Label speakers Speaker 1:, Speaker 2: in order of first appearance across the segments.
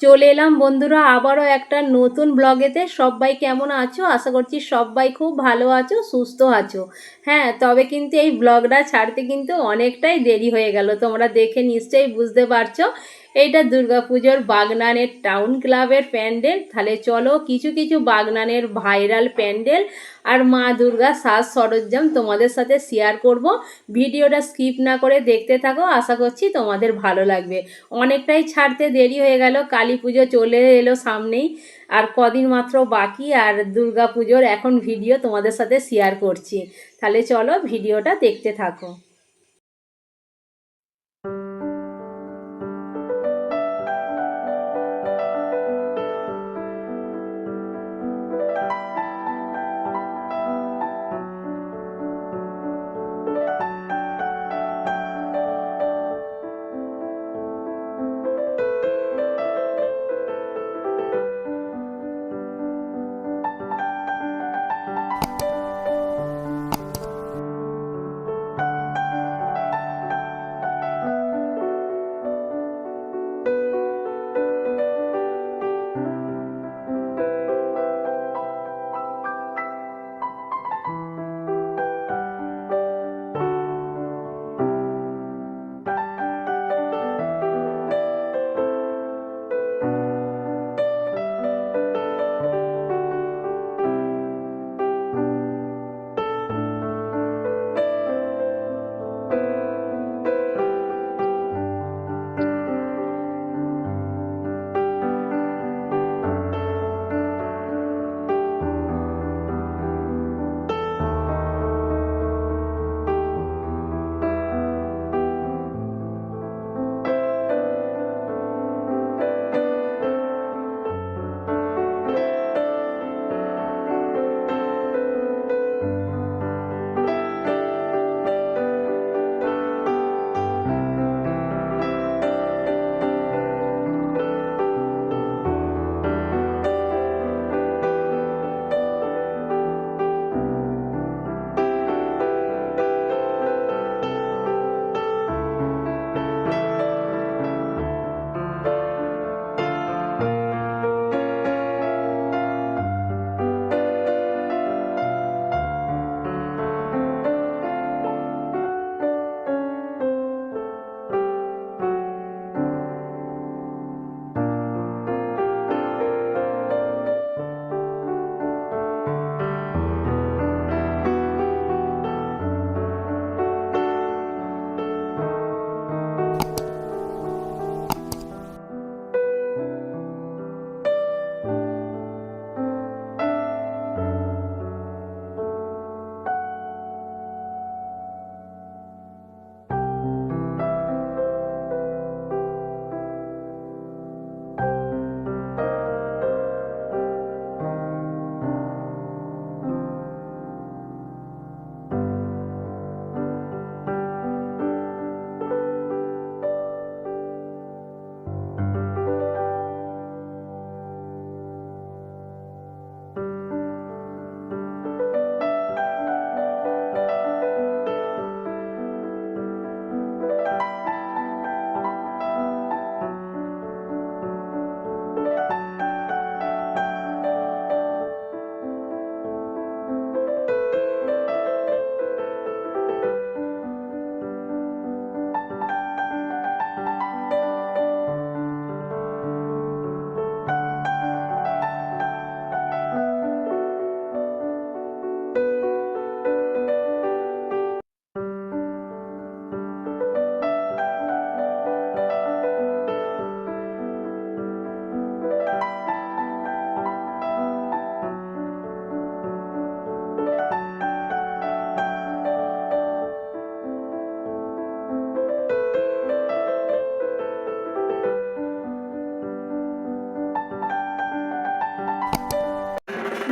Speaker 1: চলে এলাম। বন্ধুরা, আবারও একটা নতুন ব্লগেতে। সবাই কেমন আছো? আশা করছি সবাই খুব ভালো আছো, সুস্থ আছো। হ্যাঁ তবে কিন্তু এই ব্লগটা ছাড়তে কিন্তু অনেকটাই দেরি হয়ে গেল। তোমরা দেখে নিশ্চয়ই বুঝতে পারছ। এইটা দুর্গাপুজোর বাগনানের টাউন ক্লাবের প্যান্ডেল। তাহলে চলো কিছু কিছু বাগনানের ভাইরাল প্যান্ডেল আর মা দুর্গা সাজ সরঞ্জাম তোমাদের সাথে শেয়ার করব। ভিডিওটা স্কিপ না করে দেখতে থাকো, আশা করছি তোমাদের ভালো লাগবে। অনেকটাই ছাড়তে দেরি হয়ে গেল, কালী পুজো চলে এলো সামনেই। আর কদিন মাত্র বাকি আর দুর্গা পুজোর এখন ভিডিও তোমাদের সাথে শেয়ার করছি। তাহলে চলো ভিডিওটা দেখতে থাকো।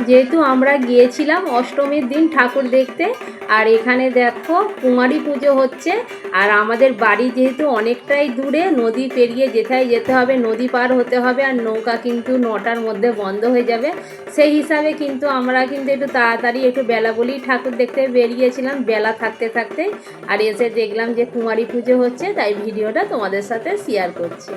Speaker 1: যেহেতু আমরা গিয়েছিলাম অষ্টমীর দিন ঠাকুর দেখতে, আর এখানে দেখো কুমারী পুজো হচ্ছে, আর আমাদের বাড়ি যেহেতু অনেকটাই দূরে, নদী পেরিয়ে যেথায় যেতে হবে, নদী পার হতে হবে, আর নৌকা কিন্তু নটার মধ্যে বন্ধ হয়ে যাবে। সেই হিসাবে কিন্তু আমরা কিন্তু একটু তাড়াতাড়ি একটু বেলা বলেই ঠাকুর দেখতে বেরিয়েছিলাম, বেলা থাকতে থাকতে। আর এসে দেখলাম যে কুমারী পুজো হচ্ছে, তাই ভিডিওটা তোমাদের সাথে শেয়ার করছি।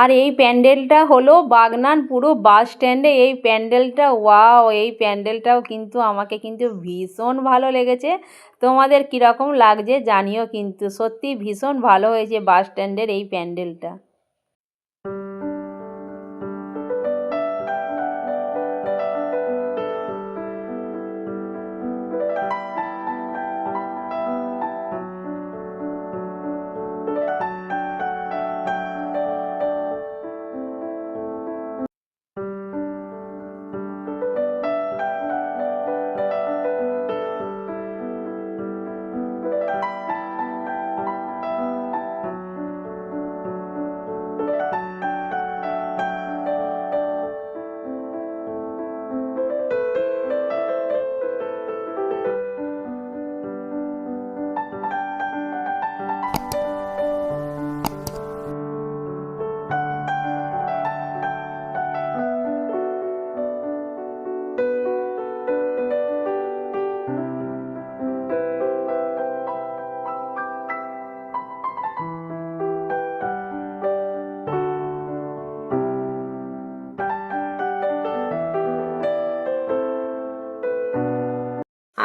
Speaker 1: আর এই প্যান্ডেলটা হলো বাগনান পুরো বাস স্ট্যান্ডে। এই প্যান্ডেলটা, ওয়াও, এই প্যান্ডেলটাও কিন্তু আমাকে কিন্তু ভীষণ ভালো লেগেছে। তোমাদের কীরকম লাগছে জানিও কিন্তু। সত্যি ভীষণ ভালো হয়েছে বাস স্ট্যান্ডের এই প্যান্ডেলটা।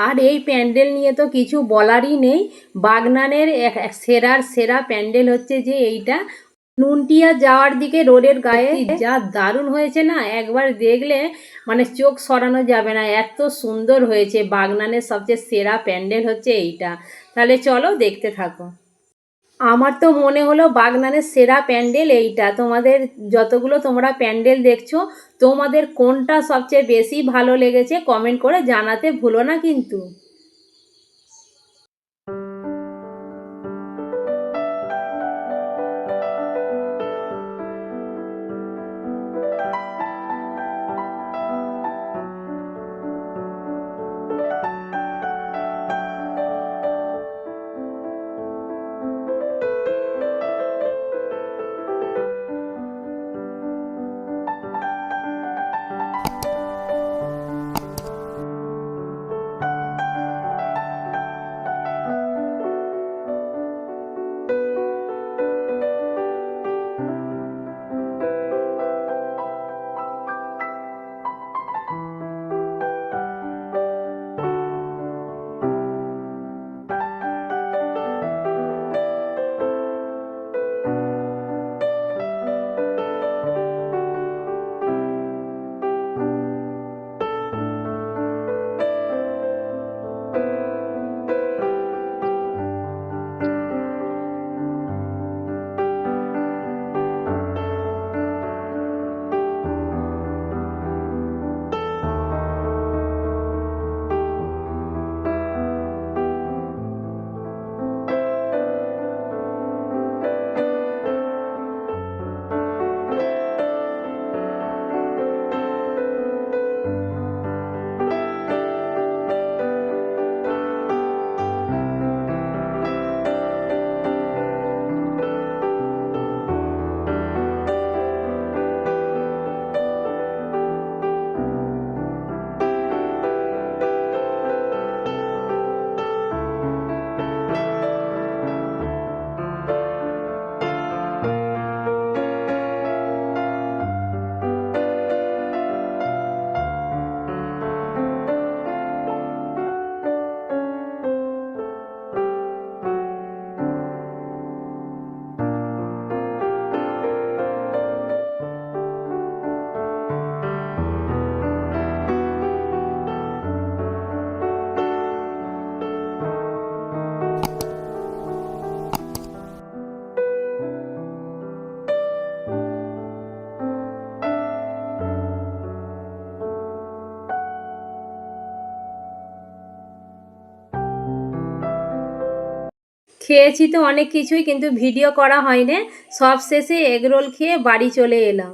Speaker 1: আর এই প্যান্ডেল নিয়ে তো কিছু বলারই নেই। বাগনানের সেরার সেরা প্যান্ডেল হচ্ছে যে এইটা। নুনটিয়া যাওয়ার দিকে রোডের গায়ে যা দারুণ হয়েছে না, একবার দেখলে মানে চোখ সরানো যাবে না। এত সুন্দর হয়েছে বাগনানের সবচেয়ে সেরা প্যান্ডেল হচ্ছে এইটা। তাহলে চলো দেখতে থাকো। আমার তো মনে হলো বাগনানের সেরা প্যান্ডেল এইটা। তোমাদের যতগুলো তোমরা প্যান্ডেল দেখছ, তোমাদের কোনটা সবচেয়ে বেশি ভালো লেগেছে কমেন্ট করে জানাতে ভুলো না কিন্তু। খেয়েছি তো অনেক কিছুই, কিন্তু ভিডিও করা হয়নি। সব শেষে এগরোল খেয়ে বাড়ি চলে এলাম।